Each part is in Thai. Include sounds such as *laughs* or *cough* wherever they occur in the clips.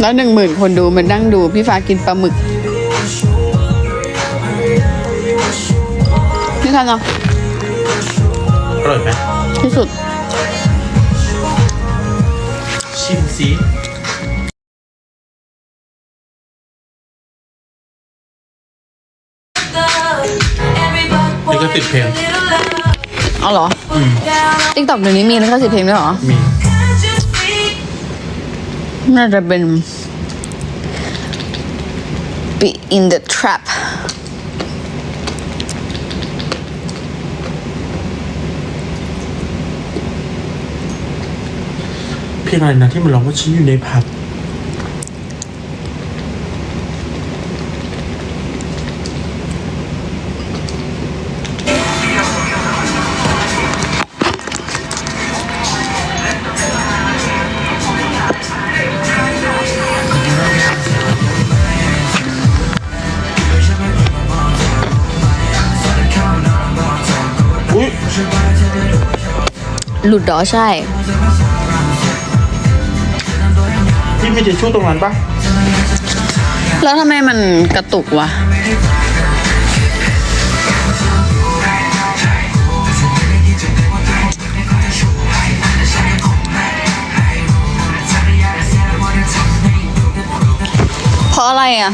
แล้วหนึ่งหมื่นคนดูมันนั่งดูพี่ฟ้ากินปลาหมึกนี่ทันเนาะอร่อยไหมที่สุด ชิมสินี่ก็ติดเพลงเอาเหรออืมติ๊กต็อกเดี๋ยวนี้มีลิขสิทธิ์เพลงด้วยเหรอ มี น่าจะเป็น Be in the trap เพลงอะไรนะที่มันร้องว่าฉันอยู่ในผับ หลุดเหรอใช่ พี่มีทิชชู่ตรงนั้นปะแล้วทำไมมันกระตุกวะ เพราะอะไรอะ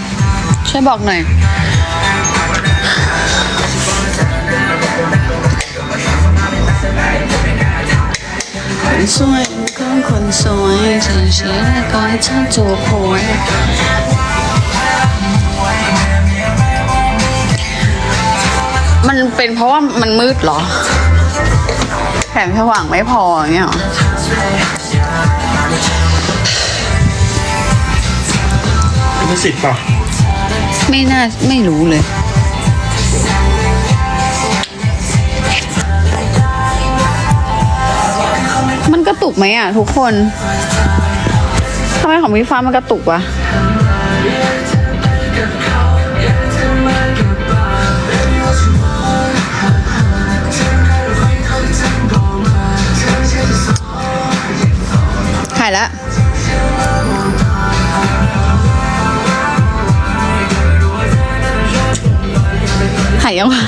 ช่วยบอกหน่อย คนสวยก็คนสวยจะเชียร์ก็ให้เธอจูบหัวมันเป็นเพราะว่ามันมืดเหรอ แสงสว่างไม่พออย่างเงี้ยเหรอมีสิทธิ์ป่ะ ไม่น่า ไม่รู้เลย มันกระตุกไหมอะทุกคนทำไมของพี่ฟ้ามันกระตุกวะถ่ายแล้วหายยังวะ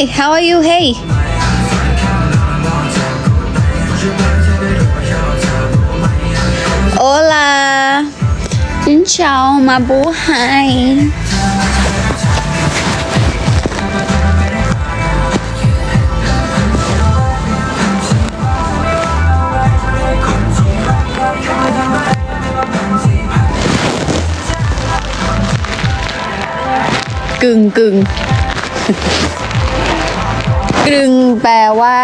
Hey how are you? Hey. Hola. Xin chào hai. Cưng cưng *laughs* กรึงแปลว่า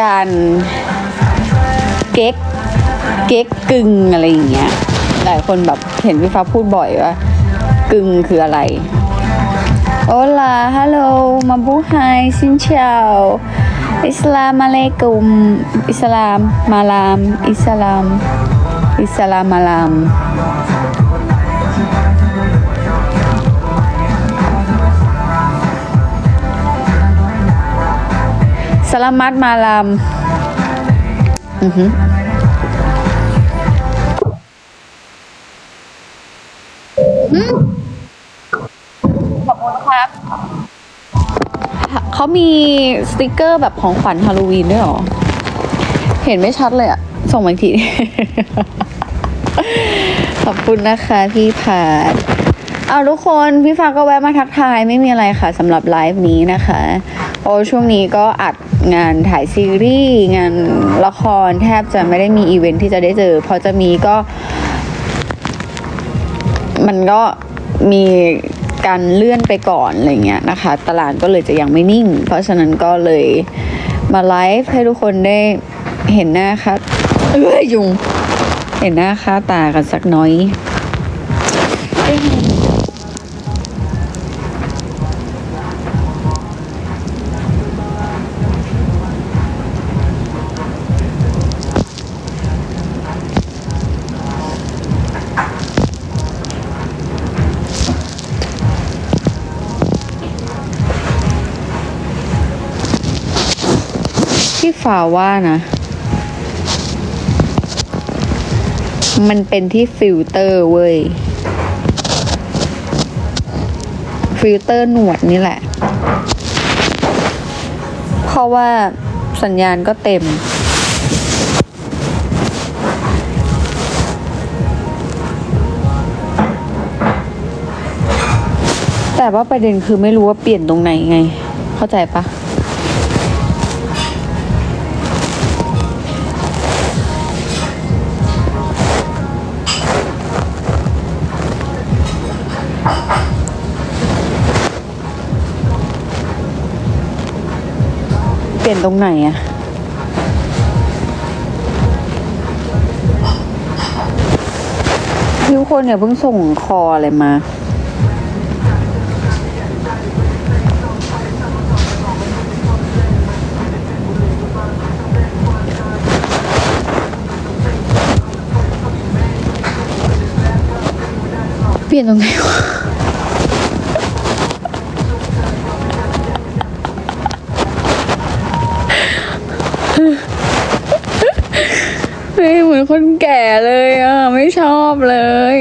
การเก๊ก เก๊กกึงอะไรอย่างเงี้ย หลายคนแบบเห็นพี่ฟ้าพูดบ่อยว่า กึงคืออะไร โอลาฮัลโหล มาบูไฮซินเชาอิสลามอะลัยกุม อิสลาม มาลาม อิสลาม อิสลามมาลาม สลามัดมาลามอือหืออืมขอบคุณครับ เขามีสติกเกอร์แบบของขวัญฮาโลวีนด้วยหรอ เห็นไม่ชัดเลยอะส่งมาอีกที ขอบคุณนะคะพี่ผาด เอาทุกคนพี่ฟ้าก็แวะมาทักทายไม่มีอะไรค่ะสำหรับไลฟ์นี้นะคะโอ้ช่วงนี้ก็อัดงานถ่ายซีรีส์งานละครแทบจะไม่ได้มีอีเวนท์ที่จะได้เจอพอจะมีก็ มันก็มีการเลื่อนไปก่อนอะไรเงี้ยนะคะ ตลาดก็เลยจะยังไม่นิ่ง เพราะฉะนั้นก็เลยมาไลฟ์ให้ทุกคนได้เห็นหน้าค่ะเอ้ยยุง เห็นหน้าค่าตากันสักน้อย ฝาว่านะ มันเป็นที่ฟิลเตอร์เว้ย ฟิลเตอร์หนวดนี่แหละ เพราะว่าสัญญาณก็เต็ม แต่ว่าประเด็นคือไม่รู้ว่าเปลี่ยนตรงไหนไง เข้าใจปะ ตรงไหนอะทุกคนเนี่ยเพิ่งส่งคออะไรมา เปลี่ยนตรงไหนวะ คนแก่เลยอะ ไม่ชอบเลย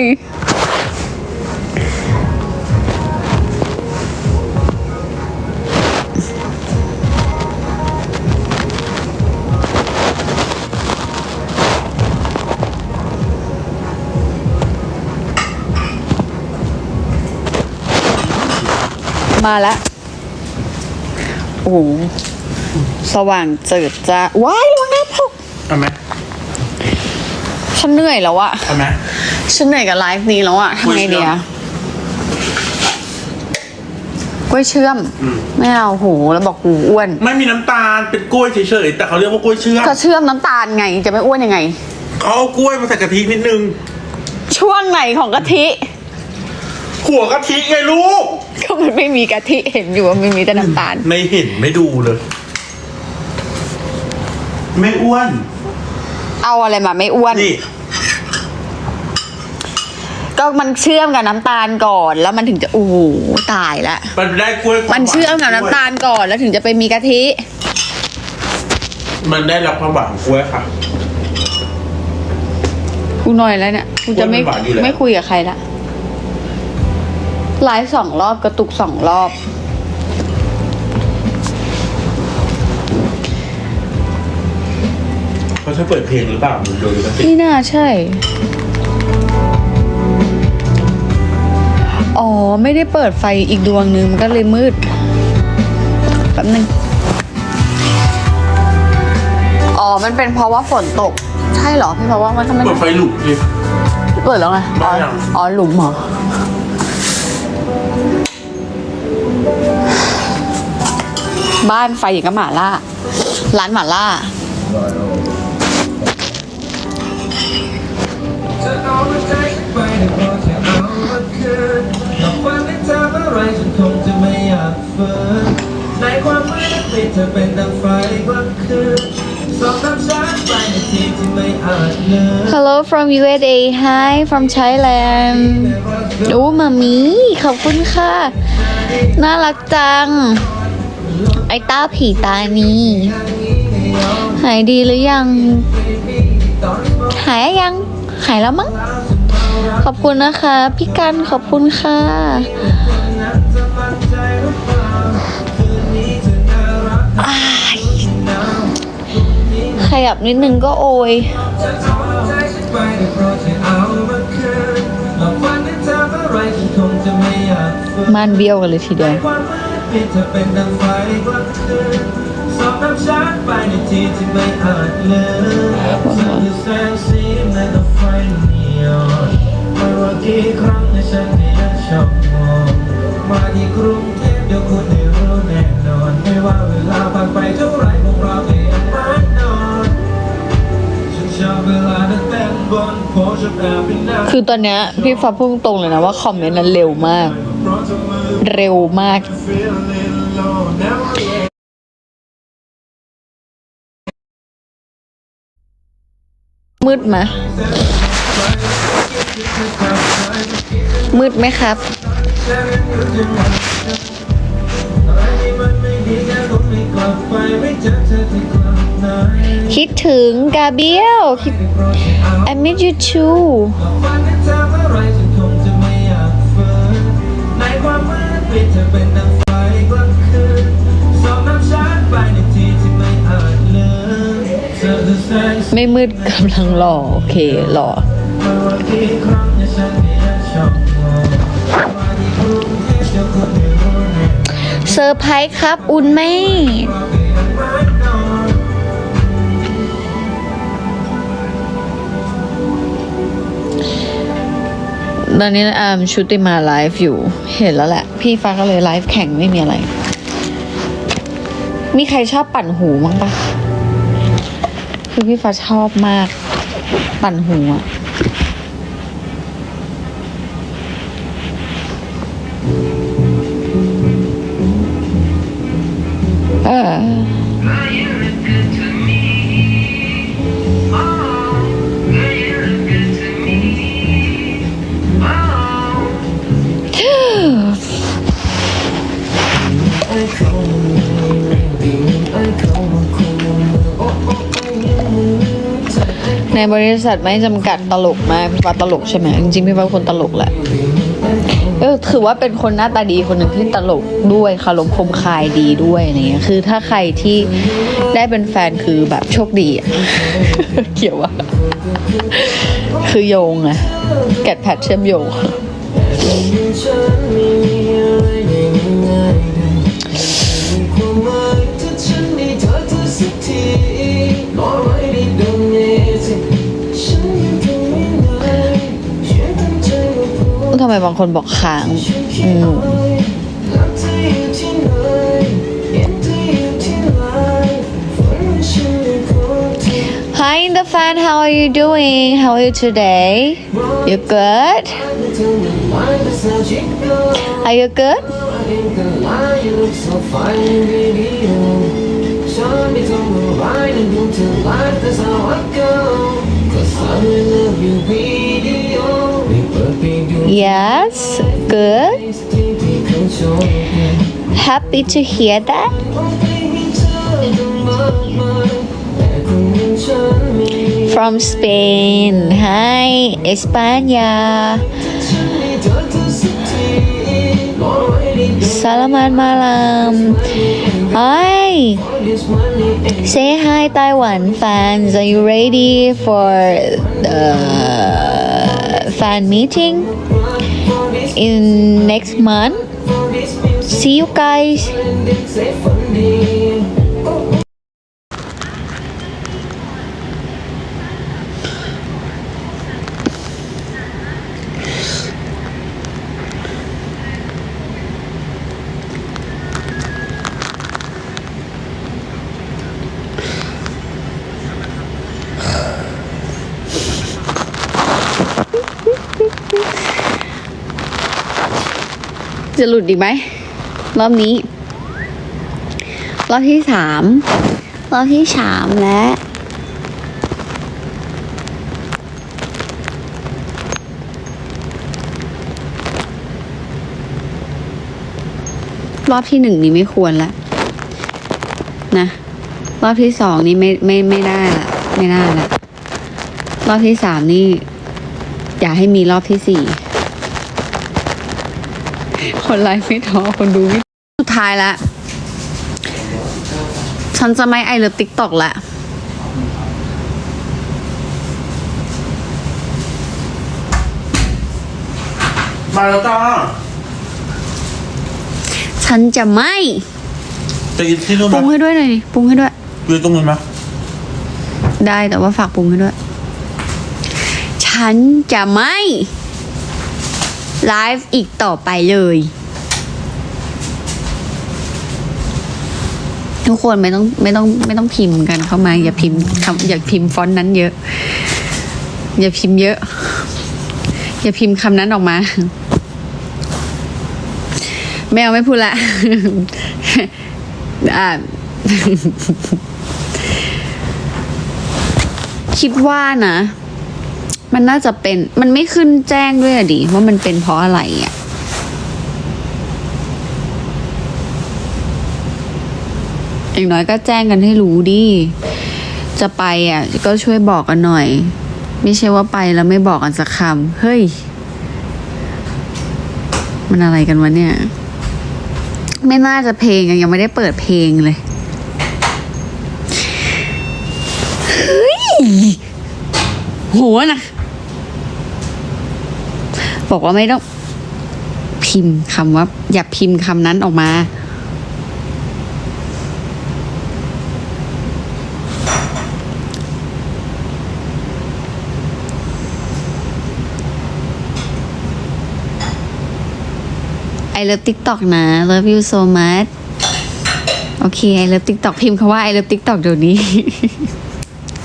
มาแล้วโอ้โหสว่างเจิดจ้าว้ายระวังหน้าพกเอาไหม ฉันเหนื่อยแล้วอะเอาไหมฉันเหนื่อยกับไลฟ์นี้แล้วอะทำไงดีอะกล้วยเชื่อม ไม่เอาโหแล้วบอกกูอ้วน ไม่มีน้ำตาลเป็นกล้วยเฉยๆแต่เขาเรียกว่ากล้วยเชื่อมก็เชื่อมน้ำตาลไงจะไม่อ้วนยังไง เขาเอากล้วยมาใส่กะทินิดนึง ช่วงไหนของกะทิ หัวกะทิไงลูก ก็มันไม่มีกะทิเห็นอยู่ว่ามันมีแต่น้ำตาล ไม่เห็นไม่ดูเลย ไม่อ้วน เอาอะไรมาไม่อ้วน นี่ ก็มันเชื่อมกับน้ำตาลก่อน แล้วมันถึงจะโอ้โหตายละมันได้กล้วยความันเชื่อมกับน้ำตาลก่อน แล้วถึงจะไปมีกะทิ มันได้รับความหวานของกล้วยค่ะ กูหน่อยแล้วเนี่ยกูจะไม่กล้วยมันหวานอยู่แล้ว ไม่คุยกับใครละไลฟ์สองรอบกระตุกสองรอบ เขาจะเปิดเพลงหรือเปล่าดูดูดูกันสินี่น่าใช่ อ๋อ ไม่ได้เปิดไฟอีกดวงนึงมันก็เลยมืด แป๊บนึง อ๋อ มันเป็นเพราะว่าฝนตก ใช่เหรอ พี่เพราะว่ามันทำไม เปิดไฟหลุมดิเปิดแล้วไง อ๋อบ้ายัง อ๋อ หลุมเหรอ บ้านไฟอย่างกับหมาล่า ร้านหมาล่าจะเอาหัวใจฉันไปได้โปรดอย่าเอามันคืนหล ให้เธอเมื่อไรฉันคงจะไม่อยากฝืนในความมืดนั้นปิดเธอเป็นดังไฟกลางคืนส่องน้ำฉันไปในที่ที่ไม่อาจเลือน Hello from USA Hi from Thailand โอ้มามีขอบคุณค่ะ น่ารักจัง ไอ้ต้าผีตานี้หายดีหรือยัง หายยัง หายแล้วมั้ง ขอบคุณนะคะ พี่กันขอบคุณค่ะ ขยับนิดนึงก็โอยมันเบี้ยวกันเลยทีเดียวมันส่องน้ำฉันไปในที่ที่ไม่อาจเลือ ไฟนีออนไม่ว่ากี่ครั้งในฉันก็ยังชอบมองมาที่กรุงเทพเดี๋ยวคุณได้รู้แน่นอน ไม่ว่าเวลาผ่านไปเท่าไรพวกเราก็ยังเหมือนนอนฉันชอบเวลานั้นเต้นบนโพสต์แบบเป็นหน้าคือตอนเนี้ยพี่ฟ้าพูดตรงๆเลยนะว่าคอมเมนต์นั้นเร็วมาก เพราะเธอมือ เร็วมาก feeling low never มืดไหมมืดไหมครับ คิดถึงกาเบียลคิด I miss you too วันนั้นเธอมื่อไรฉันคงจะไม่อยนในความมืดเธอเป็นดัง ไม่มืดกำลังหล่อโอเคหล่อไม่ว่ากี่ครั้งที่ฉันไม่อเซอร์ไพรส์ครับ อุ่นไหมตอนนี้อามชุติมาไลฟ์อยู่ เห็นแล้วแหละ พี่ฟ้าก็เลยไลฟ์แข่งไม่มีอะไร มีใครชอบปั่นหูมั้งปะ คือพี่ฟ้าชอบมาก ปั่นหูอะเออ ในบริษัทไม่จำกัดตลกมากพี่ฟ้าตลกใช่ไหมจริงๆพี่ฟ้าคนตลกแหละเออถือว่าเป็นคนหน้าตาดีคนหนึ่งที่ตลกด้วยคารมคมคายดีด้วยอะไรเงี้ยคือถ้าใครที่ได้เป็นแฟนคือแบบโชคดีอะเกี่ยวอะคือโยงอะแกดแพทเชื่อมโยง ไมบางคนบอกค้างอืมไว้รักเธออยู่ที่ไหนเห็นเธออยู่ที่ไหนฝันว่าฉันได้พบเธอ Hi in the fan how are you doing how are you today you good are you good Cause I will love you video ไม่เปิดไปดู Yes, good. Happy to hear that. From Spain. Hi, España. Salamat malam. Hi. Say hi, Taiwan fans. Are you ready for the fan meeting? In next month. See you guys จะหลุดดีกไหมรอบนี้ รอบที่สามรอบที่สามและรอบที่หนึ่งนี่ไม่ควรละ นะ รอบที่สองนี่ไม่ไม่ไม่ได้ละไม่ได้ละ รอบที่สามนี่ อย่าให้มีรอบที่สี่ คนไลฟ์ไม่ท้อคนดูไม่สุดท้ายละฉันจะไม่ไอเลิฟติ๊กตอกละมาแล้วจ้าฉันจะไม่จะกินที่นู่นปไหมรุงให้ด้วยหน่อยดิปรุงให้ด้วยยืนตรงนู้นไหมได้แต่ว่าฝากปรุงให้ด้วย ฉันจะไม่ไลฟ์อีกต่อไปเลย ทุกคนไม่ต้องไม่ต้องไม่ต้องพิมพ์กันเข้ามา อย่าพิมพ์คำอย่าพิมพ์ฟอนต์นั้นเยอะ อย่าพิมพ์เยอะ อย่าพิมพ์คำนั้นออกมา แมวไม่พูดละอ่าคิดว่านะ มันน่าจะเป็น มันไม่ขึ้นแจ้งด้วยอะดิว่ามันเป็นเพราะอะไรอะ อย่างน้อยก็แจ้งกันให้รู้ดิ จะไปอะก็ช่วยบอกกันหน่อย ไม่ใช่ว่าไปแล้วไม่บอกกันสักคำเฮ้ย มันอะไรกันวะเนี่ย ไม่น่าจะเพลงยังไม่ได้เปิดเพลงเลยเฮ้ยโหัวนะบอกว่าไม่ต้องพิมพ์คำว่า อย่าพิมพ์คำนั้นออกมา I love TikTok นะ love you so much โอเค I love TikTok พิมพ์คำว่า I love TikTok เดี๋ยวนี้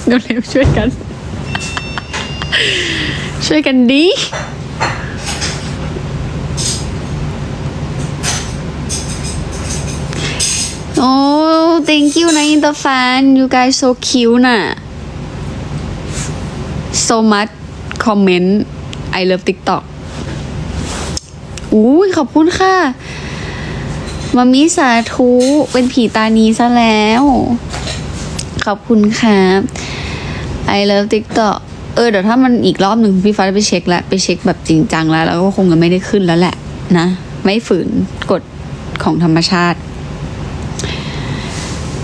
เร็วๆช่วยกัน ช่วยกันดีโอ้ thank you นะ in the fan you guys so cute น่ะ so much comment I love TikTok อุ้ยขอบคุณค่ะมามิสาธุเป็นผีตานีซะแล้ว ขอบคุณครับ I love TikTok เออเดี๋ยวถ้ามันอีกรอบหนึ่งพี่ฟ้าไปเช็คแล้วไปเช็คแบบจริงจังแล้ว แล้วก็คงจะไม่ได้ขึ้นแล้วแหละนะ ไม่ฝืนกฎของธรรมชาติ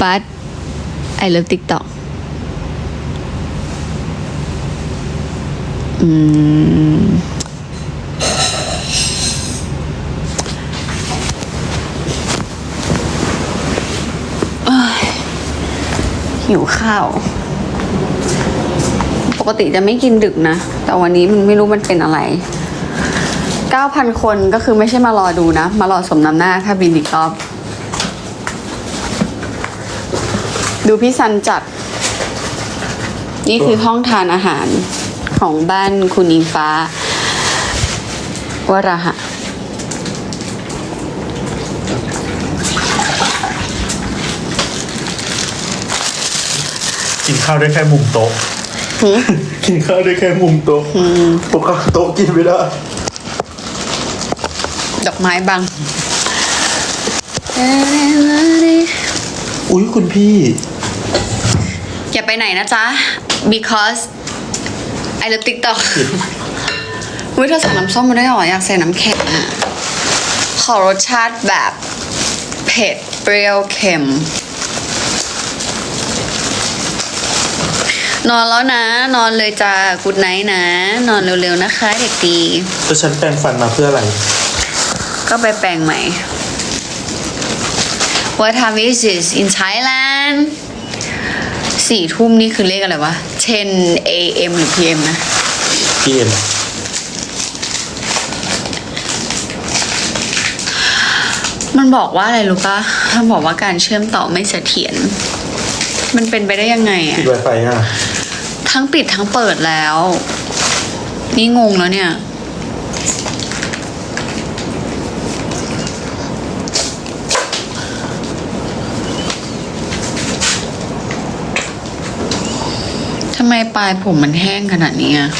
but I love TikTok อืม หิวข้าว ปกติจะไม่กินดึกนะ แต่วันนี้มันไม่รู้มันเป็นอะไร 9,000 คนก็คือไม่ใช่มารอดูนะ มารอสมน้ำหน้าถ้าบินอีกรอบ ดูพี่ซันจัด นี่คือห้องทานอาหารของบ้านคุณอิงฟ้าวราหะ กินข้าวได้แค่มุมโต๊ะ กินข้าวได้แค่มุมโต๊ะปกติโต๊ะกินไม่ได้ ดอกไม้บัง อุ้ยคุณพี่ อย่าไปไหนนะจ๊ะ because I love TikTok อุ้ยเธอสั่งน้ำส้มมาด้วยเหรอ อยากใส่น้ำแข็งอะ ขอรสชาติแบบ เผ็ด เปรี้ยว เค็ม นอนแล้วนะ นอนเลยจ้ากูดไนท์นะ นอนเร็วๆนะคะ เด็กดีแล้วฉันแปรงฟันมาเพื่ออะไร ก็ไปแปลงใหม่ What time is this in Thailand สี่ทุ่มนี่คือเลขอะไรวะ 10 a.m. หรือ p.m. นะพี่เอ็มมันบอกว่าอะไรรู้ปะมันบอกว่าการเชื่อมต่อไม่เสถียร มันเป็นไปได้ยังไงอะปิด Wi-Fi อะ ทั้งปิดทั้งเปิดแล้ว นี่งงแล้วเนี่ย ทำไมปลายผมมันแห้งขนาดนี้อะ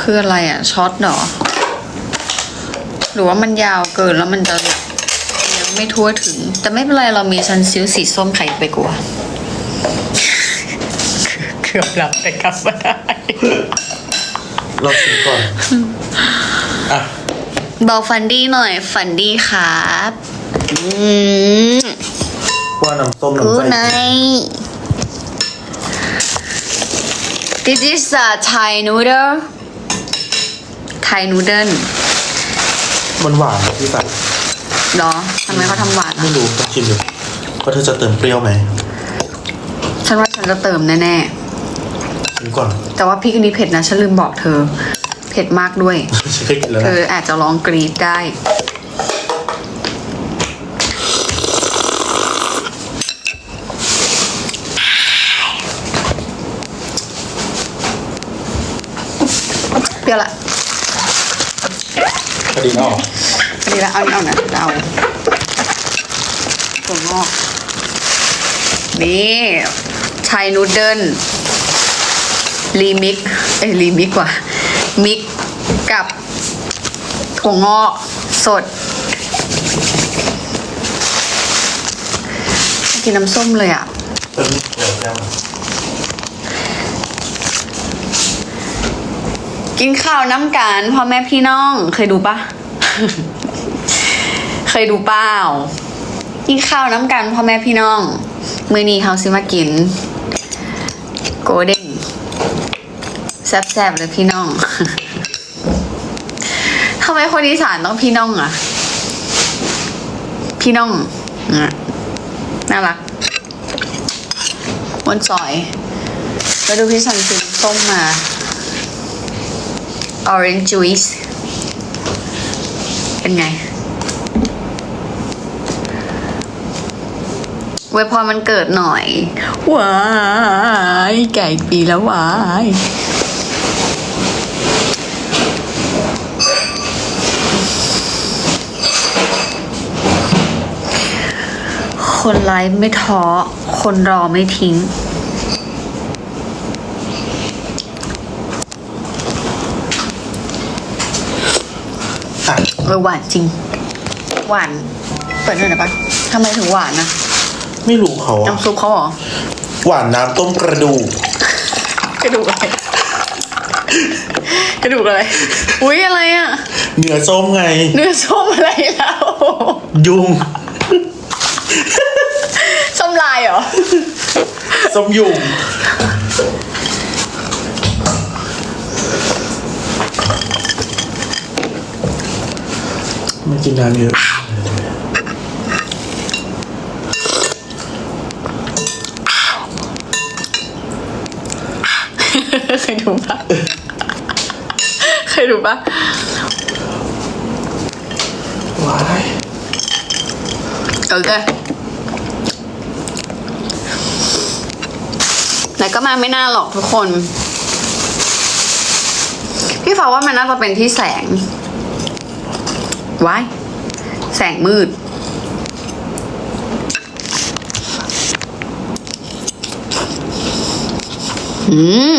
คืออะไรอะช็อตเหรอ หรือว่ามันยาวเกินแล้วมันจะยังไม่ทั่วถึง แต่ไม่เป็นไรเรามีซันซิลสีส้มไข่ไปกลัว กือบหลับแต่กลับมาได้เราชิมก่อน อะ บอกฟันดี้หน่อย ฟันดี้ครับอืมว่าน้ำส้มกูน้ำใสไน This is a Thai noodle Thai noodle มันหวานนะพี่สันเหรอทำไมเขาทำหวานอะไม่รู้ต้องชิมดูว่าเธอจะเติมเปรี้ยวไหม ฉันว่าฉันจะเติมแน่ ชิมก่อนๆแต่ว่าพริกอันนี้เผ็ดนะฉันลืมบอกเธอ เผ็ดมากด้วย ฉันเคยกินแล้วเธนะออาจจะร้องกรีดได้ เปรี้ยวละพอดีเนาะอันนี้ละเอานี่เอานะเอาถั่วงอก นี่ ไทยนูเดิล รีมิกเอ้ยรีมิกกว่ามิกกับถั่วงอกสดกินน้ำส้มเลยอะกินข้าวน้ำกันพ่อแม่พี่น้อง เคยดูปะเคยดูเปล่ากินข้าวน้ำกันพ่อแม่พี่น้อง มือนี้เขาซิมากิน กเด้งแซ่บๆเลยพี่น้องทำไมคนอีสานต้องพี่น้องอะพี่น้องอะน่ารักวนซอยแล้วดูพี่สันซื้อส้มมา orange juice เป็นไง ไว้พอมันเกิดหน่อยว้ายไก่ปีแล้วว้ายคนไลฟ์ไม่ท้อ คนรอไม่ทิ้งอะเออหวานจริง หวาน เปิดหน่อยได้ปะทำไมถึงหวานนะ ไม่รู้เขาอะน้ำซุปเขาเหรอหวานน้ำต้มกระดูกกระดูกอะไรกระดูกอะไร อุ๊ยอะไรอะ เนื้อส้มไง เนื้อส้มอะไรแล้ว ยุง ส้มลายเหรอ ส้มยุง ไม่กินน้ำเยอะ เคย ดูปะเคยดูปะว้ายโอเคแต่ก็มาไม่น่าหรอกทุกคน พี่ฟ้าว่ามันน่าจะเป็นที่แสงว้ายแสงมืดอืม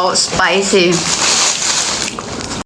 so spicy